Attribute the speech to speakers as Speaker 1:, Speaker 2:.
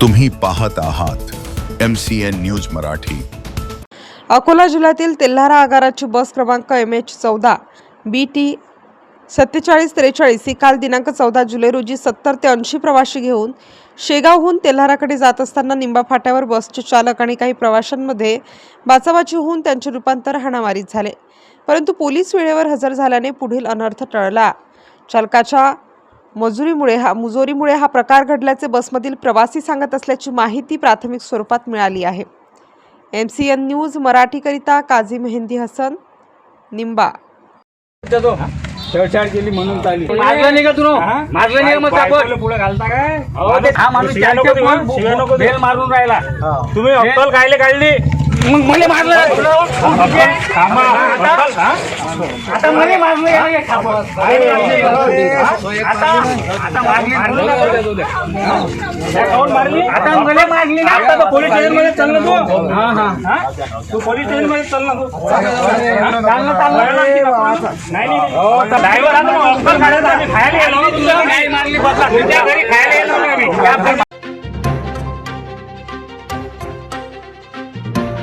Speaker 1: तुम्ही पाहत आहात M C N news Marathi.
Speaker 2: Akola जिल्ह्यातील तेल्हारा आगाराची बस क्रमांक एम एच चौदा बी टी सत्तेचाळीस त्रेचाळीस ही काल दिनांक चौदा जुलै रोजी सत्तर ते ऐंशी प्रवासी घेऊन शेगावहून तेल्हाराकडे जात असताना निंबा फाट्यावर बसचे चालक आणि काही प्रवाशांमध्ये बाचाबाची होऊन त्यांचे रूपांतर हाणामारीत झाले. परंतु पोलीस वेळेवर हजर झाल्याने पुढील अनर्थ टळला. चालकाच्या मजुरीमुळे हा मुजोरीमुळे हा प्रकार घडल्याचे बसमधील प्रवासी सांगत असल्याची माहिती प्राथमिक स्वरूपात मिळाली आहे. एम सी एन न्यूज मराठीकरिता काझी मेहंदी हसन निंबा.
Speaker 3: छेडछाड केली म्हणून चालली.
Speaker 4: मारलं नाही का तू?
Speaker 3: हा?
Speaker 4: मारलं नाही का मग आपण
Speaker 3: पुढे घालता काय?
Speaker 4: हा माणूस. बेल मारून राहिला.
Speaker 3: तुम्ही अक्कल कायले काढली?
Speaker 4: मग मला मारलं.
Speaker 3: हा?
Speaker 4: आता मला मारलं यार हे खापं. आता आता मारली आता मला मारली ना.
Speaker 3: आता तर पोलीस स्टेशनमध्ये चल ना तू.
Speaker 4: हा हा.
Speaker 3: हा? तू पोलीस स्टेशनमध्ये चल ना तू.
Speaker 4: चाललं चाललं.
Speaker 3: नाही नाही. ड्रायव्हर आता मग अक्कल काढायला आम्ही खायला
Speaker 4: बसला तुझ्या घरी खायला येणार.